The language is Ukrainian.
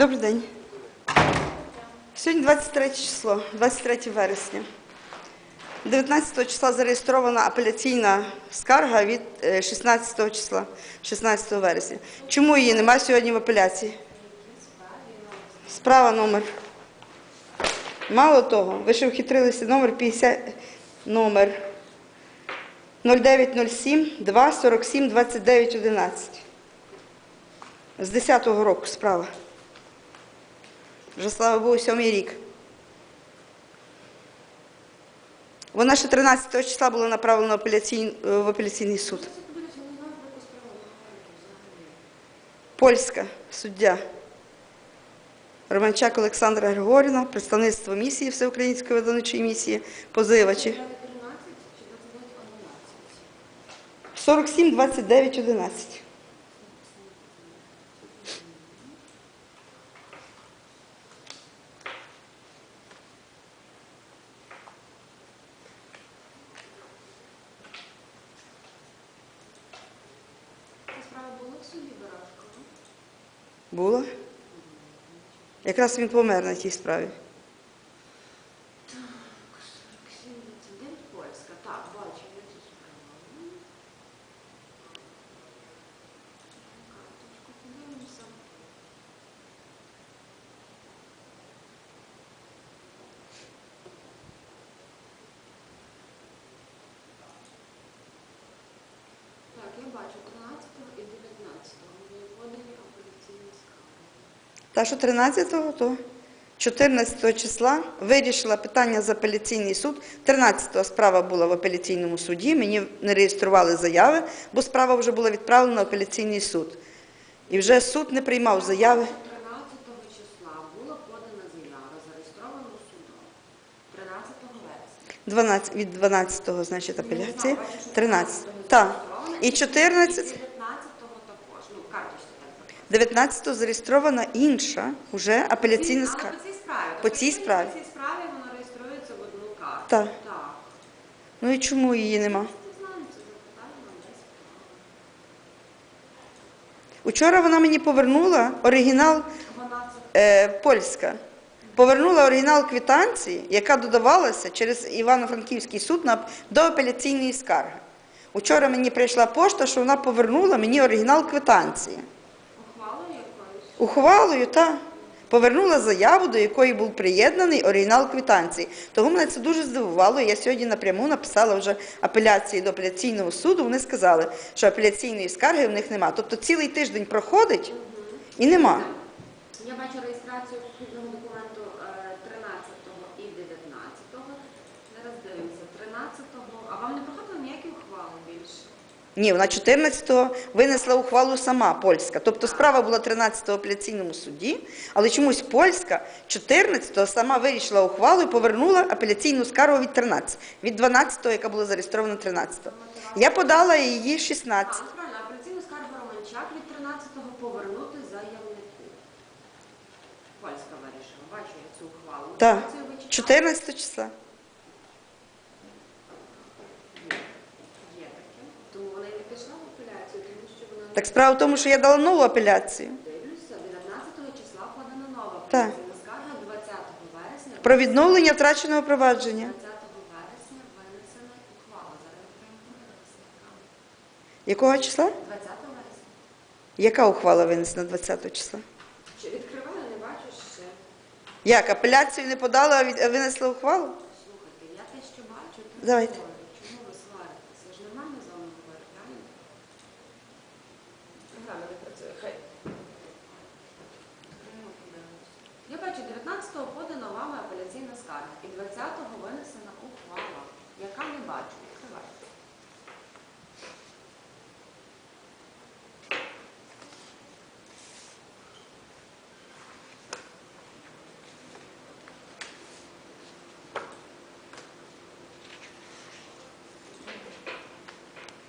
Добрий день. Сьогодні 23 число, 23 вересня. 19 числа зареєстрована апеляційна скарга від е, 16 числа, 16 вересня. Чому її немає сьогодні в апеляції? Справа номер. Мало того, ви ще вхитрилися номер 50, номер 0907 2 47 29 11. З 10-го року справа. Вже, слава Богу, сьомий рік. Вона ще 13 числа була направлена в апеляційний, суд. Польська суддя Романчак Олександра Григорівна, представництво місії Всеукраїнської видавничої місії, позивачі 47 29 11. Ця справа була в суді Барашкова? Було? Якраз він помер на тій справі. Так, 47 Польська. Так, бачу, я цю справу. Карточку подивимося. Так, я бачу 13 і 19 Та що 13-го, то 14 числа вирішила питання за апеляційний суд. 13-го справа була в апеляційному суді. Мені не реєстрували заяви, бо справа вже була відправлена в апеляційний суд. І вже суд не приймав заяви. 13 числа була подана заява, зареєстрована судом. 13 вересня. 12, від 12-го, значить, апеляції. 13. 13-го Так. І 14, 19-го також. Ну, карточка так записана. 19-го зареєстрована інша уже апеляційна скарга. по цій справі. По цій справі. По цій справі вона реєструється в одну карту. Так. Так. Ну і чому її нема? Учора вона мені повернула оригінал е, польська. Повернула оригінал квитанції, яка додавалася через Івано-Франківський суд на, до апеляційної скарги. Учора мені прийшла пошта, що вона повернула мені оригінал квитанції. Ухвалою, та повернула заяву, до якої був приєднаний оригінал квитанції. Тому мене це дуже здивувало. Я сьогодні напряму написала вже апеляції до апеляційного суду. Вони сказали, що апеляційної скарги в них нема. Тобто цілий тиждень проходить і нема. Я бачу реєстрацію відповідного документу е, 13-го і 19-го. Зараз дивимося. 13-го. А вам не проходили ніякі ухвали більше? Ні, вона 14-го винесла ухвалу сама польська. Тобто справа була 13-го в апеляційному суді, але чомусь польська 14-го сама вирішила ухвалу і повернула апеляційну скаргу від 13 від 12-го, яка була зареєстрована 13-го. Я подала її 16. Так, апеляційну скаргу Романчак від 13-го повернути заявнику. Польська вирішила. Бачу я цю ухвалу. Так, Мотивацію ви 14 числа. Є. Є таке. Тому вона і не пішла в апеляцію, тому що вона Так справа в тому, що я дала нову апеляцію дивлюся, 19 числа подана нова Так. апеляційна скарга, 20 вересня. про відновлення втраченого провадження. 20 вересня винесена ухвала. Зараз. Якого числа? 20 вересня. Яка ухвала винесена 20 числа? Чи відкриваю, не бачу ще. Як? Апеляцію не подала, а від- а винесла ухвалу? Слухайте, я те, що бачу, те Давайте. говорю. Чому ви сваритеся? Я ж нормально з вами говорю, правильно? Програма не працює, хай. Окремо подивимось. Я бачу, 19-го подана вами апеляційна скарга і 20-го винесена ухвала, яка не бачу. Відкривайте.